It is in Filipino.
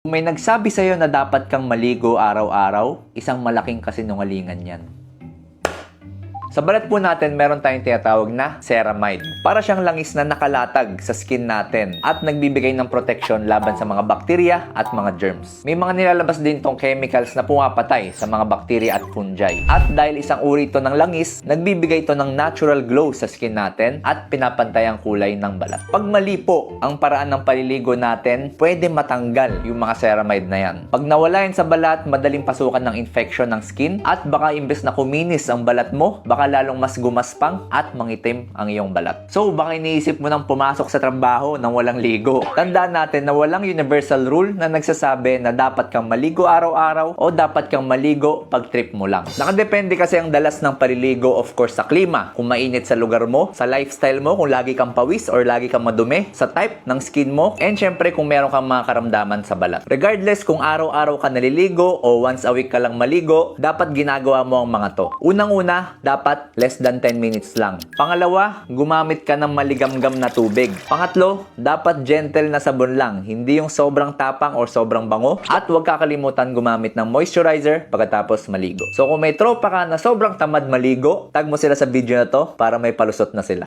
Kung may nagsabi sa'yo na dapat kang maligo araw-araw, isang malaking kasinungalingan yan. Sa balat po natin, meron tayong tinatawag na ceramide. Para siyang langis na nakalatag sa skin natin at nagbibigay ng protection laban sa mga bakterya at mga germs. May mga nilalabas din tong chemicals na pumapatay sa mga bakterya at fungi. At dahil isang uri ito ng langis, nagbibigay ito ng natural glow sa skin natin at pinapantay ang kulay ng balat. Pag mali po ang paraan ng paliligo natin, pwede matanggal yung mga ceramide na yan. Pag nawala yan sa balat, madaling pasukan ng infection ng skin at baka imbes na kuminis ang balat mo, baka lalong mas gumaspang at mangitim ang iyong balat. So, baka iniisip mo nang pumasok sa trabaho nang walang ligo. Tandaan natin na walang universal rule na nagsasabi na dapat kang maligo araw-araw o dapat kang maligo pag trip mo lang. Nakadepende kasi ang dalas ng paliligo of course sa klima. Kung mainit sa lugar mo, sa lifestyle mo, kung lagi kang pawis or lagi kang madumi, sa type ng skin mo, and syempre kung meron kang mga karamdaman sa balat. Regardless kung araw-araw ka naliligo o once a week ka lang maligo, dapat ginagawa mo ang mga to. Unang-una, dapat less than 10 minutes lang. Pangalawa, gumamit ka ng maligamgam na tubig. Pangatlo, dapat gentle na sabon lang, hindi yung sobrang tapang or sobrang bango. At huwag kakalimutan gumamit ng moisturizer pagkatapos maligo. So kung may tropa ka na sobrang tamad maligo, tag mo sila sa video na to para may palusot na sila.